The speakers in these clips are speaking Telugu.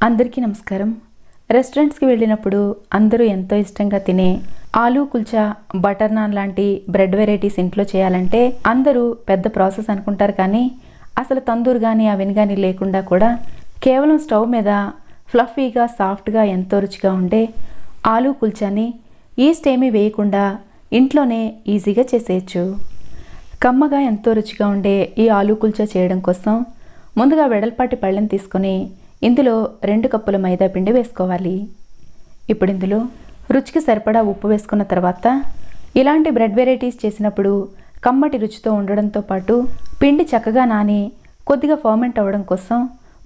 అందరికీ నమస్కారం. రెస్టారెంట్స్కి వెళ్ళినప్పుడు అందరూ ఎంతో ఇష్టంగా తినే ఆలూ కుల్చా బటర్ నాన్ లాంటి బ్రెడ్ వెరైటీస్ ఇంట్లో చేయాలంటే అందరూ పెద్ద ప్రాసెస్ అనుకుంటారు కానీ అసలు తందూరు కానీ అవెన్ కానీ లేకుండా కూడా కేవలం స్టవ్ మీద ఫ్లఫీగా సాఫ్ట్గా ఎంతో రుచిగా ఉండే ఆలూ కుల్చాని ఈస్ట్ ఏమీ వేయకుండా ఇంట్లోనే ఈజీగా చేసేయచ్చు. కమ్మగా ఎంతో రుచిగా ఉండే ఈ ఆలూ కుల్చా చేయడం కోసం ముందుగా వెడల్పాటి పళ్ళెం తీసుకొని ఇందులో రెండు కప్పుల మైదా పిండి వేసుకోవాలి. ఇప్పుడు ఇందులో రుచికి సరిపడా ఉప్పు వేసుకున్న తర్వాత ఇలాంటి బ్రెడ్ వెరైటీస్ చేసినప్పుడు కమ్మటి రుచితో ఉండడంతో పాటు పిండి చక్కగా నాని కొద్దిగా ఫర్మెంట్ అవ్వడం కోసం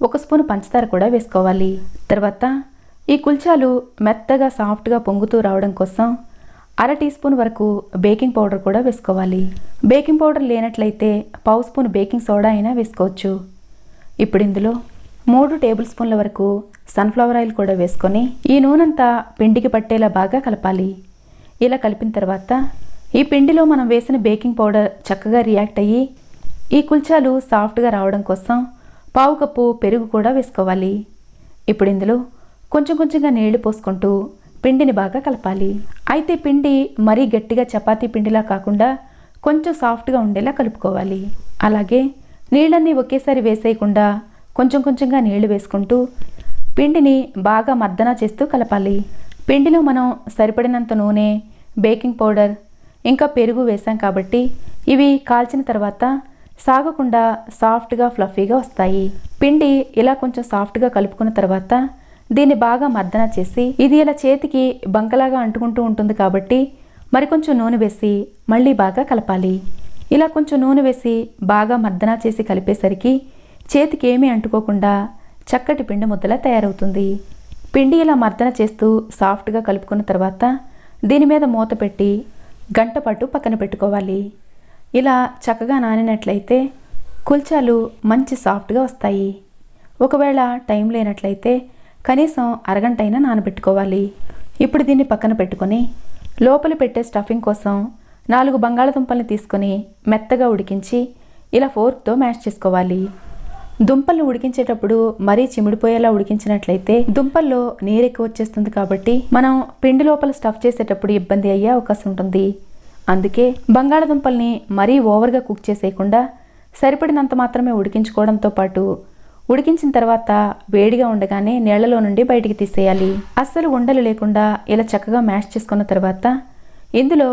ఒక స్పూన్ పంచదార కూడా వేసుకోవాలి. తర్వాత ఈ కుల్చాలు మెత్తగా సాఫ్ట్గా పొంగుతూ రావడం కోసం అర టీ స్పూన్ వరకు బేకింగ్ పౌడర్ కూడా వేసుకోవాలి. బేకింగ్ పౌడర్ లేనట్లయితే పావు స్పూన్ బేకింగ్ సోడా అయినా వేసుకోవచ్చు. ఇప్పుడు ఇందులో మూడు టేబుల్ స్పూన్ల వరకు సన్ఫ్లవర్ ఆయిల్ కూడా వేసుకొని ఈ నూనెంతా పిండికి పట్టేలా బాగా కలపాలి. ఇలా కలిపిన తర్వాత ఈ పిండిలో మనం వేసిన బేకింగ్ పౌడర్ చక్కగా రియాక్ట్ అయ్యి ఈ కుల్చాలు సాఫ్ట్గా రావడం కోసం పావు కప్పు పెరుగు కూడా వేసుకోవాలి. ఇప్పుడు ఇందులో కొంచెం కొంచెంగా నీళ్ళు పోసుకుంటూ పిండిని బాగా కలపాలి. అయితే పిండి మరీ గట్టిగా చపాతీ పిండిలా కాకుండా కొంచెం సాఫ్ట్గా ఉండేలా కలుపుకోవాలి. అలాగే నీళ్ళన్నీ ఒకేసారి వేసేయకుండా కొంచెం కొంచెంగా నీళ్ళు వేసుకుంటూ పిండిని బాగా మర్దన చేస్తూ కలపాలి. పిండిలో మనం సరిపడినంత నూనె బేకింగ్ పౌడర్ ఇంకా పెరుగు వేసాం కాబట్టి ఇవి కాల్చిన తర్వాత సాగకుండా సాఫ్ట్గా ఫ్లఫీగా వస్తాయి. పిండి ఇలా కొంచెం సాఫ్ట్గా కలుపుకున్న తర్వాత దీన్ని బాగా మర్దన చేసి ఇది ఇలా చేతికి బంకలాగా అంటుకుంటూ ఉంటుంది కాబట్టి మరి కొంచెం నూనె వేసి మళ్ళీ బాగా కలపాలి. ఇలా కొంచెం నూనె వేసి బాగా మర్దన చేసి కలిపేసరికి చేతికి ఏమీ అంటుకోకుండా చక్కటి పిండి ముద్దలా తయారవుతుంది. పిండి ఇలా మర్దన చేస్తూ సాఫ్ట్గా కలుపుకున్న తర్వాత దీని మీద మూత పెట్టి గంట పాటు పక్కన పెట్టుకోవాలి. ఇలా చక్కగా నానినట్లయితే కుల్చాలు మంచి సాఫ్ట్గా వస్తాయి. ఒకవేళ టైం లేనట్లయితే కనీసం అరగంట అయినా నానబెట్టుకోవాలి. ఇప్పుడు దీన్ని పక్కన పెట్టుకొని లోపల పెట్టే స్టఫింగ్ కోసం నాలుగు బంగాళదుంపల్ని తీసుకొని మెత్తగా ఉడికించి ఇలా ఫోర్క్తో మ్యాష్ చేసుకోవాలి. దుంపల్ని ఉడికించేటప్పుడు మరీ చిమిడిపోయేలా ఉడికించినట్లయితే దుంపల్లో నీరు ఎక్కువ వచ్చేస్తుంది కాబట్టి మనం పిండి లోపల స్టఫ్ చేసేటప్పుడు ఇబ్బంది అయ్యే అవకాశం ఉంటుంది. అందుకే బంగాళదుంపల్ని మరీ ఓవర్గా కుక్ చేసేయకుండా సరిపడినంత మాత్రమే ఉడికించుకోవడంతో పాటు ఉడికించిన తర్వాత వేడిగా ఉండగానే నీళ్ళలో నుండి బయటికి తీసేయాలి. అస్సలు ఉండలు లేకుండా ఇలా చక్కగా మ్యాష్ చేసుకున్న తర్వాత ఇందులో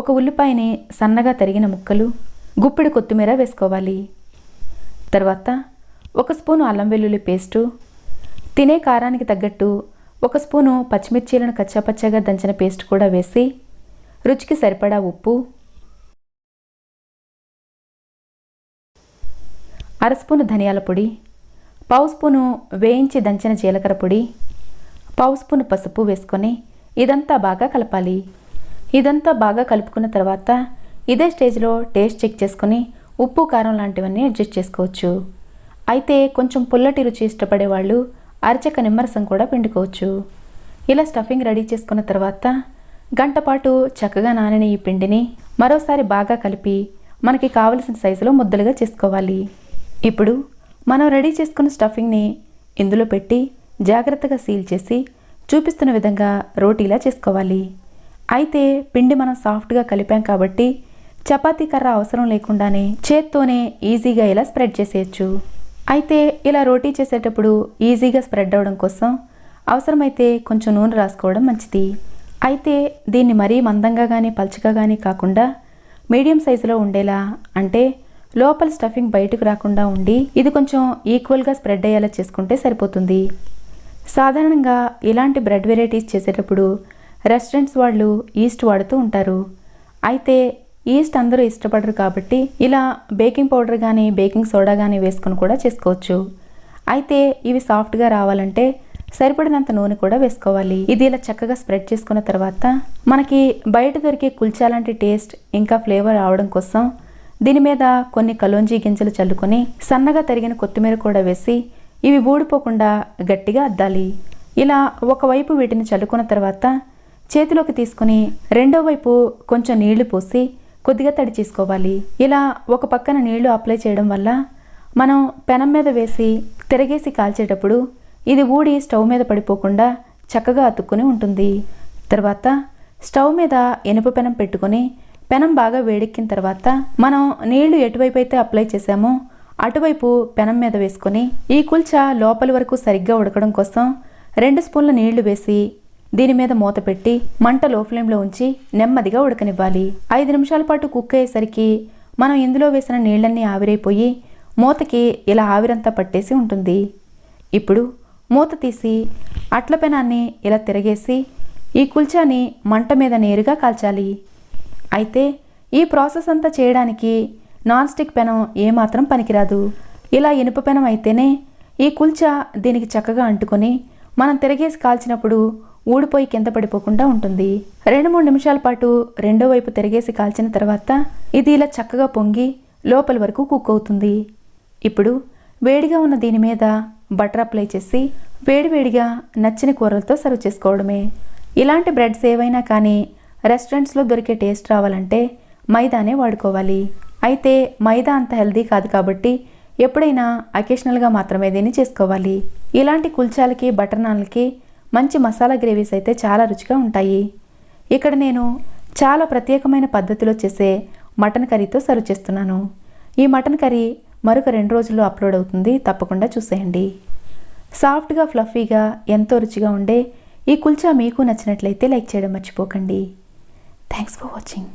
ఒక ఉల్లిపాయని సన్నగా తరిగిన ముక్కలు గుప్పిడి కొత్తిమీర వేసుకోవాలి. తర్వాత ఒక స్పూను అల్లం వెల్లుల్లి పేస్టు తినే కారానికి తగ్గట్టు ఒక స్పూను పచ్చిమిర్చీలను కచ్చాపచ్చాగా దంచిన పేస్ట్ కూడా వేసి రుచికి సరిపడా ఉప్పు అర స్పూను ధనియాల పొడి పావు స్పూను వేయించి దంచిన జీలకర్ర పొడి పావు స్పూను పసుపు వేసుకొని ఇదంతా బాగా కలపాలి. ఇదంతా బాగా కలుపుకున్న తర్వాత ఇదే స్టేజ్లో టేస్ట్ చెక్ చేసుకొని ఉప్పు కారం లాంటివన్నీ అడ్జస్ట్ చేసుకోవచ్చు. అయితే కొంచెం పుల్లటి రుచి ఇష్టపడే వాళ్ళు అరచక నిమ్మరసం కూడా పిండుకోవచ్చు. ఇలా స్టఫింగ్ రెడీ చేసుకున్న తర్వాత గంటపాటు చక్కగా నానిన ఈ పిండిని మరోసారి బాగా కలిపి మనకి కావలసిన సైజులో ముద్దలుగా చేసుకోవాలి. ఇప్పుడు మనం రెడీ చేసుకున్న స్టఫింగ్ని ఇందులో పెట్టి జాగ్రత్తగా సీల్ చేసి చూపిస్తున్న విధంగా రోటీలా చేసుకోవాలి. అయితే పిండి మనం సాఫ్ట్గా కలిపాం కాబట్టి చపాతీ కర్ర అవసరం లేకుండానే చేత్తోనే ఈజీగా ఇలా స్ప్రెడ్ చేసేయచ్చు. అయితే ఇలా రోటీ చేసేటప్పుడు ఈజీగా స్ప్రెడ్ అవ్వడం కోసం అవసరమైతే కొంచెం నూనె రాసుకోవడం మంచిది. అయితే దీన్ని మరీ మందంగా కానీ పల్చగా కానీ కాకుండా మీడియం సైజులో ఉండేలా అంటే లోపల స్టఫింగ్ బయటకు రాకుండా ఉండి ఇది కొంచెం ఈక్వల్గా స్ప్రెడ్ అయ్యేలా చేసుకుంటే సరిపోతుంది. సాధారణంగా ఇలాంటి బ్రెడ్ వెరైటీస్ చేసేటప్పుడు రెస్టారెంట్స్ వాళ్ళు ఈస్ట్ వాడుతూ ఉంటారు. అయితే ఈస్ట్ అందరూ ఇష్టపడరు కాబట్టి ఇలా బేకింగ్ పౌడర్ కానీ బేకింగ్ సోడా కానీ వేసుకొని కూడా చేసుకోవచ్చు. అయితే ఇవి సాఫ్ట్గా రావాలంటే సరిపడినంత నూనె కూడా వేసుకోవాలి. ఇది ఇలా చక్కగా స్ప్రెడ్ చేసుకున్న తర్వాత మనకి బయట దొరికే కుల్చా లాంటి టేస్ట్ ఇంకా ఫ్లేవర్ రావడం కోసం దీని మీద కొన్ని కలోంజీ గింజలు చల్లుకొని సన్నగా తరిగిన కొత్తిమీర కూడా వేసి ఇవి ఊడిపోకుండా గట్టిగా అద్దాలి. ఇలా ఒకవైపు వీటిని చల్లుకున్న తర్వాత చేతిలోకి తీసుకుని రెండో వైపు కొంచెం నీళ్ళు పోసి కొద్దిగా తడి చేసుకోవాలి. ఇలా ఒక పక్కన నీళ్ళు అప్లై చేయడం వల్ల మనం పెనం మీద వేసి తిరగేసి కాల్చేటప్పుడు ఇది ఊడి స్టవ్ మీద పడిపోకుండా చక్కగా అతుక్కుని ఉంటుంది. తర్వాత స్టవ్ మీద ఇనుప పెనం పెట్టుకొని పెనం బాగా వేడెక్కిన తర్వాత మనం నీళ్ళు ఎటువైపు అయితే అప్లై చేసామో అటువైపు పెనం మీద వేసుకొని ఈ కుల్చా లోపలి వరకు సరిగ్గా ఉడకడం కోసం రెండు స్పూన్ల నీళ్ళు వేసి దీని మీద మూత పెట్టి మంట లో ఫ్లేమ్లో ఉంచి నెమ్మదిగా ఉడకనివ్వాలి. ఐదు నిమిషాల పాటు కుక్ అయ్యేసరికి మనం ఇందులో వేసిన నీళ్ళన్నీ ఆవిరైపోయి మూతకి ఇలా ఆవిరంతా పట్టేసి ఉంటుంది. ఇప్పుడు మూత తీసి అట్ల పెనాన్ని ఇలా తిరగేసి ఈ కుల్చాని మంట మీద నేరుగా కాల్చాలి. అయితే ఈ ప్రాసెస్ అంతా చేయడానికి నాన్ స్టిక్ పెనం ఏమాత్రం పనికిరాదు. ఇలా ఇనుప పెనం అయితేనే ఈ కుల్చా దీనికి చక్కగా అంటుకొని మనం తిరగేసి కాల్చినప్పుడు ఊడిపోయి కింద పడిపోకుండా ఉంటుంది. రెండు మూడు నిమిషాల పాటు రెండో వైపు తిరిగేసి కాల్చిన తర్వాత ఇది ఇలా చక్కగా పొంగి లోపల వరకు కుక్ అవుతుంది. ఇప్పుడు వేడిగా ఉన్న దీని మీద బటర్ అప్లై చేసి వేడివేడిగా నచ్చిన కూరలతో సర్వ్ చేసుకోవడమే. ఇలాంటి బ్రెడ్స్ ఏవైనా కానీ రెస్టారెంట్స్లో దొరికే టేస్ట్ రావాలంటే మైదానే వాడుకోవాలి. అయితే మైదా అంత హెల్దీ కాదు కాబట్టి ఎప్పుడైనా అకేషనల్గా మాత్రమే దీన్ని చేసుకోవాలి. ఇలాంటి కుల్చాలకి బటర్ నాన్లకి మంచి మసాలా గ్రేవీస్ అయితే చాలా రుచిగా ఉంటాయి. ఇక్కడ నేను చాలా ప్రత్యేకమైన పద్ధతిలో చేసే మటన్ కర్రీతో సర్వ్ చేస్తున్నాను. ఈ మటన్ కర్రీ మరొక రెండు రోజుల్లో అప్లోడ్ అవుతుంది. తప్పకుండా చూసేయండి. సాఫ్ట్గా ఫ్లఫీగా ఎంతో రుచిగా ఉండే ఈ కుల్చా మీకు నచ్చినట్లయితే లైక్ చేయడం మర్చిపోకండి. Thanks for watching